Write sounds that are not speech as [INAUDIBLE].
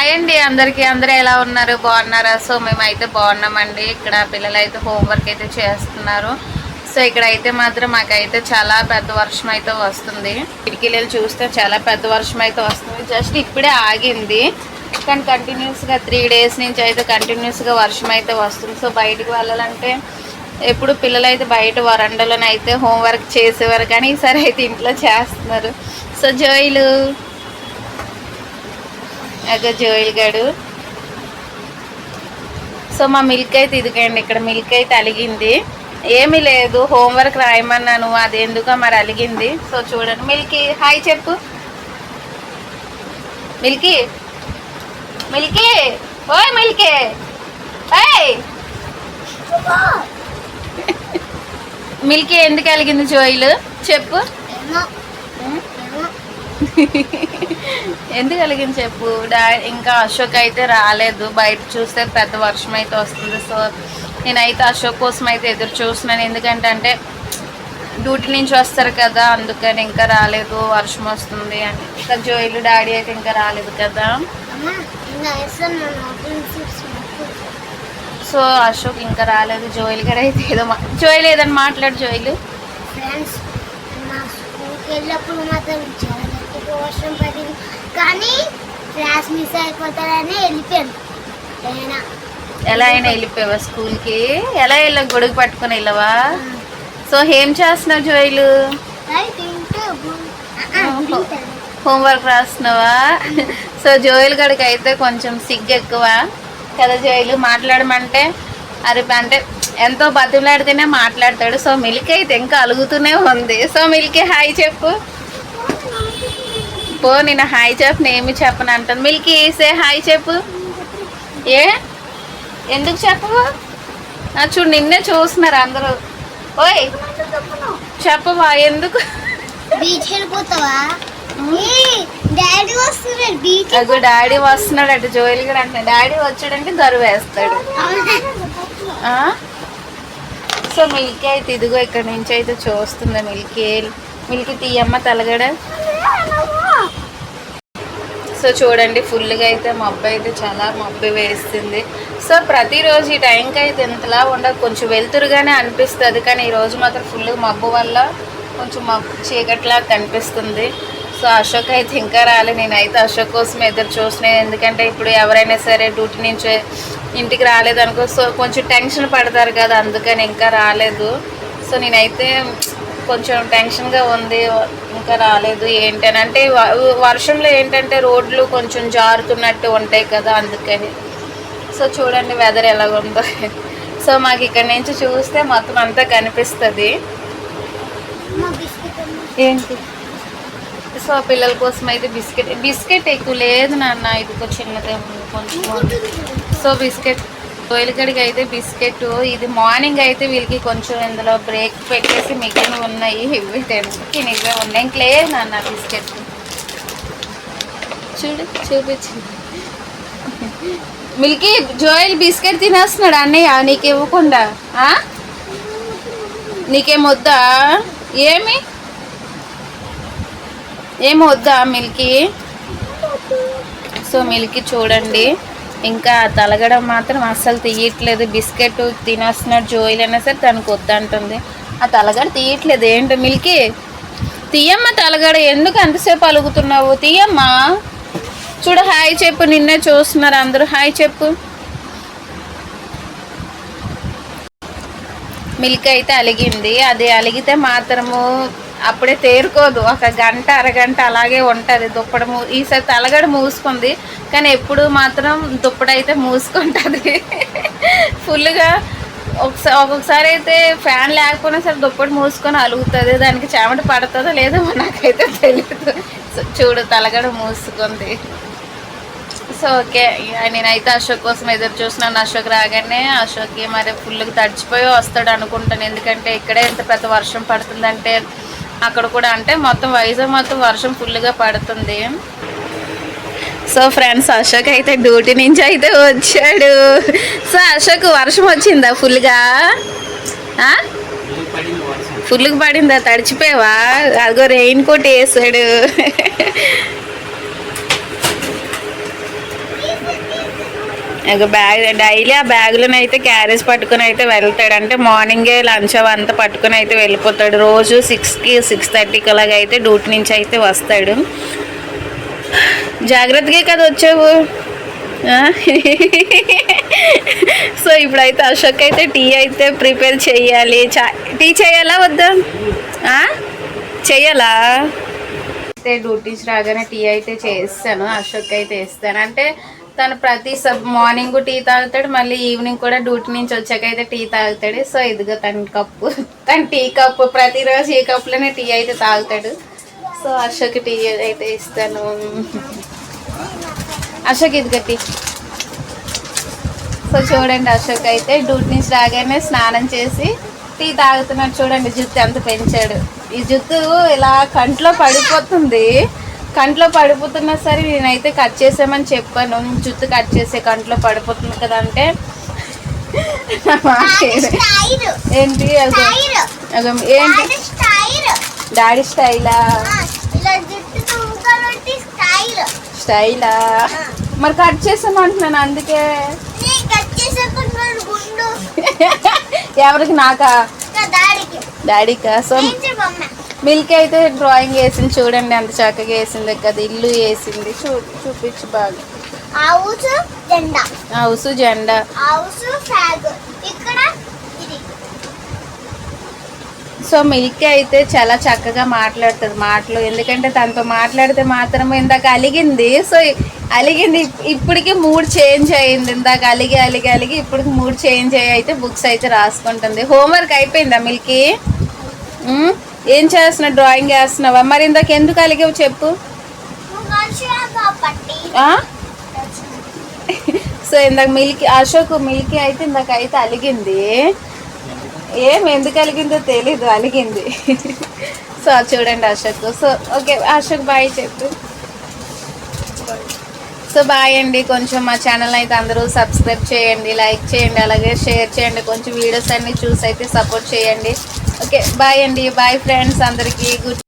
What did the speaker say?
Hi అండి అందరికీ. అందరూ ఎలా ఉన్నారు? బాగున్నారా? సో మేమైతే బాగున్నామండి. ఇక్కడ పిల్లలు అయితే హోంవర్క్ అయితే చేస్తున్నారు. సో ఇక్కడ అయితే మాత్రం మాకైతే చాలా పెద్ద వర్షం అయితే వస్తుంది. కిటికీలు చూస్తే చాలా పెద్ద వర్షం అయితే వస్తుంది. జస్ట్ ఇప్పుడే ఆగింది. కానీ కంటిన్యూస్గా త్రీ డేస్ నుంచి అయితే కంటిన్యూస్గా వర్షం అయితే వస్తుంది. సో బయటికి వెళ్ళాలంటే ఎప్పుడు పిల్లలు అయితే బయట వరండలోనైతే హోంవర్క్ చేసేవారు. కానీ ఈసారి అయితే ఇంట్లో చేస్తున్నారు. సో జోయిలు అగ జోయిల్ గడు. సో మా మిల్క్ అయితే ఇదిగండి ఇక్కడ మిల్క్ అయితే అలిగింది. ఏమీ లేదు హోంవర్క్ రాయమన్నాను అది ఎందుకో మరి అలిగింది. సో చూడండి మిల్కీ హాయ్ చెప్పు. మిల్కీ మిల్కీ ఓయ్ మిల్కీ ఏయ్! [LAUGHS] మిల్కీ ఎందుకు అలిగింది జోయిల్? చెప్పు. ఎందుకు కలిగింది చెప్పు? డా ఇంకా అశోక్ అయితే రాలేదు. బయట చూస్తే పెద్ద వర్షం అయితే వస్తుంది. సో నేనైతే అశోక్ కోసం అయితే ఎదురు చూస్తున్నాను. ఎందుకంటే అంటే డ్యూటీ నుంచి వస్తారు కదా అందుకని ఇంకా రాలేదు. వర్షం వస్తుంది అని. ఇంకా జోయిలు డాడీ అయితే ఇంకా రాలేదు కదా. సో అశోక్ ఇంకా రాలేదు. జోయిల్ కూడా అయితే ఏదో జోయిల్ ఏదని మాట్లాడు జోయిలు. ఫ్రెండ్స్ మా స్కూల్కి వెళ్ళినప్పుడు మాత్రం చాలా వర్షం పడింది. కానీ క్లాస్ మిస్ అయిపోతారని వెళ్ళిపోయాను ఎలా అయినా వెళ్ళిపోయావా స్కూల్కి? ఎలా వెళ్ళా గొడుగు పట్టుకొని వెళ్ళవా? సో ఏం చేస్తున్నావు జోయిలు? హోంవర్క్ రాస్తున్నావా? సో జోయిల్ గడికి అయితే కొంచెం సిగ్గు ఎక్కువ. కదా జోయిలు? మాట్లాడమంటే అరే అంటే ఎంతో బతిలాడితేనే మాట్లాడతాడు. సో మిల్క్ అయితే ఇంకా అలుగుతూనే ఉంది. సో మిల్కీ హాయ్ చెప్పు. పో నేను హాయ్ చెప్పు నేమి చెప్పను అంటాను మిల్కీ సే హాయ్ చెప్పు. ఏ? ఎందుకు చెప్పవు నా చూడు నిన్నే చూస్తున్నారు అందరూ. ఓయ్ చెప్పవా ఎందుకు? అగో డాడీ వస్తున్నాడు అటు జోయిల్ కూడా అంటే డాడీ వచ్చాడంటే గరువు వేస్తాడు. ఆ? సో మిల్కీ అయితే ఇదిగో ఇక్కడ నుంచి అయితే చూస్తుంది మిల్కీ. మిల్కీ తీయమ్మ తలగడ. సో చూడండి ఫుల్గా అయితే మబ్బు అయితే చాలా మబ్బు వేస్తుంది. సో ప్రతిరోజు ఈ టైంకి అయితే ఇంతలా ఉండదు. కొంచెం వెలుతురుగానే అనిపిస్తుంది కానీ ఈరోజు మాత్రం ఫుల్ మబ్బు వల్ల కొంచెం మబ్బు చీకట్లా కనిపిస్తుంది. సో అశోక్ అయితే ఇంకా రాలే. నేనైతే అశోక్ కోసం ఎదురు చూసినాను ఎందుకంటే ఇప్పుడు ఎవరైనా సరే డ్యూటీ నుంచి ఇంటికి రాలేదనుకో సో కొంచెం టెన్షన్ పడతారు కదా అందుకని ఇంకా రాలేదు. సో నేనైతే కొంచెం టెన్షన్గా ఉంది. ఇంకా రాలేదు ఏంటని అంటే వర్షంలో ఏంటంటే రోడ్లు కొంచెం జారుతున్నట్టు ఉంటాయి కదా అందుకని సో చూడండి వెదర్ ఎలా ఉందో సో మాకు ఇక్కడ నుంచి చూస్తే మొత్తం అంతా కనిపిస్తుంది. ఏంటి? సో పిల్లల కోసం అయితే బిస్కెట్ బిస్కెట్ ఎక్కువ లేదు నాన్న ఇది ఒక చిన్నదే ఉంది కొంచెం. సో బిస్కెట్ కోయిలకడికి అయితే బిస్కెట్ ఇది మార్నింగ్ అయితే వీళ్ళకి కొంచెం ఇందులో బ్రేక్ పెట్టేసి మిగిలిన ఉన్నాయి. ఇవి టెన్కి నిజమే ఉన్నాయి. ఇంక లేదు నాన్న బిస్కెట్. చూడు చూపించింది. మిల్కీ జోయల్ బిస్కెట్ తినేస్తున్నాడు అన్నయ్య? నీకు ఇవ్వకుండా? నీకేం వద్దా? ఏమి? ఏమి వద్దా మిల్కీ? సో మిల్కీ చూడండి. ఇంకా తలగడం మాత్రం అస్సలు తీయట్లేదు. బిస్కెట్ తినేస్తున్నాడు జోయిల్ అయినా సరే తనకు వద్దంటుంది. ఆ తలగడ తీయట్లేదు. ఏంటి మిల్కీ? తీయమ్మ తలగడ. ఎందుకు అంతసేపు అలుగుతున్నావు? తీయమ్మా. చూడు హాయ్ చెప్పు. నిన్నే చూస్తున్నారు అందరూ. హాయ్ చెప్పు. మిల్క్ అయితే అలిగింది. అది అలిగితే మాత్రము అప్పుడే తేరుకోదు. ఒక గంట అరగంట అలాగే ఉంటుంది దుప్పటి మూ ఈసారి తలగడ మూసుకుంది. కానీ ఎప్పుడు మాత్రం దుప్పడైతే మూసుకుంటుంది. [LAUGHS] ఫుల్గా ఒకసారి ఒక్కొక్కసారి అయితే ఫ్యాన్ లేకపోయినా సరే దుప్పటి మూసుకొని అలుగుతుంది. దానికి చెమట పడుతుందో లేదో నాకైతే తెలియదు సో చూడు తలగడ మూసుకుంది. So okay. నేనైతే అశోక్ కోసం ఎదురు చూసినాను అశోక్ రాగానే అశోక్కి మరి ఫుల్గా తడిచిపోయి వస్తాడు అనుకుంటాను. ఎందుకంటే ఇక్కడే ఎంత పెద్ద వర్షం పడుతుందంటే అక్కడ కూడా అంటే మొత్తం వైజాగ్ మొత్తం వర్షం ఫుల్గా పడుతుంది. సో ఫ్రెండ్స్ అశోక్ అయితే డ్యూటీ నుంచి అయితే వచ్చాడు. సో అశోక్ వర్షం వచ్చిందా ఫుల్గా ఫుల్గా పడిందా? తడిచిపోయావా? అదిగో రెయిన్ కోట్ వేసాడు. ఇక బ్యాగ్ డైలీ ఆ బ్యాగులను అయితే క్యారేజ్ పట్టుకుని అయితే వెళ్తాడు అంటే మార్నింగే లంచ్ అవంతా పట్టుకుని అయితే వెళ్ళిపోతాడు. రోజు సిక్స్కి సిక్స్ థర్టీకి అలాగ అయితే డ్యూటీ నుంచి అయితే వస్తాడు. జాగ్రత్తగా కదా వచ్చావు? సో ఇప్పుడైతే అశోక్ అయితే టీ అయితే ప్రిపేర్ చేయాలి. చా టీ చేయాలా వద్దా? చేయాలా? అయితే డ్యూటీస్ రాగానే టీ అయితే చేస్తాను. అశోక్ అయితే ఇస్తాను అంటే తను ప్రతి సబ్ మార్నింగ్ టీ తాగుతాడు మళ్ళీ ఈవినింగ్ కూడా డ్యూటీ నుంచి వచ్చాక అయితే టీ తాగుతాడు. సో ఇదిగో తన కప్పు. తన టీ కప్పు. ప్రతిరోజు ఈ కప్పులోనే టీ అయితే తాగుతాడు. సో అశోక్ టీ అయితే ఇస్తాను. అశోక్ ఇదిగో టీ. సో చూడండి అశోక్ అయితే డ్యూటీ నుంచి రాగానే స్నానం చేసి టీ తాగుతున్నాడు. చూడండి జుట్టు ఎంత పెంచాడు. ఈ జుట్టు ఇలా కంట్లో పడిపోతుంది. కంట్లో పడిపోతున్నా సరే నేనైతే కట్ చేసామని చెప్పాను. జుట్టు కట్ చేసే కంట్లో పడిపోతుంది కదా అంటే. ఏంటి? ఏంటి? డాడీ స్టైలా స్టైల్ మరి కట్ చేసామంటున్నాను అందుకే. ఎవరికి నాకా? డాడీకా సో మిల్క్ అయితే డ్రాయింగ్ వేసింది చూడండి ఎంత చక్కగా వేసింది. కదా ఇల్లు వేసింది. చూ చూపించు బాగా. హౌస్ జెండా. హౌస్ జెండా. House flag. ఇక్కడ ఇది. సో మిల్క్ అయితే చాలా చక్కగా మాట్లాడుతుంది మాటలు. ఎందుకంటే తనతో మాట్లాడితే మాత్రమే ఇందాక అలిగింది. సో అలిగింది ఇప్- ఇప్పటికి మూడ్ చేంజ్ అయింది. ఇందాక అలిగి అలిగి అలిగి ఇప్పటికి మూడ్ చేంజ్ అయ్యి అయితే బుక్స్ అయితే రాసుకుంటుంది. హోంవర్క్ అయిపోయిందా మిల్కి? ఏం చేస్తున్నావు? డ్రాయింగ్ వేస్తున్నావా? మరి ఇందాక ఎందుకు అలిగావు చెప్పు. సో ఇందాక మిల్కి అశోక్ మిల్కి అయితే ఇందాక అయితే అలిగింది. ఏం ఎందుకు అలిగిందో తెలీదు అలిగింది. సో అది చూడండి Ashok. So okay Ashok bye చెప్పు. సో బాయ్ అండి కొంచెం మా ఛానల్ అయితే అందరూ సబ్స్క్రైబ్ చేయండి లైక్ చేయండి అలాగే షేర్ చేయండి. కొంచెం వీడియోస్ అన్ని చూసి అయితే సపోర్ట్ చేయండి. ఓకే బాయ్ అండి బాయ్ ఫ్రెండ్స్ అందరికీ గుడ్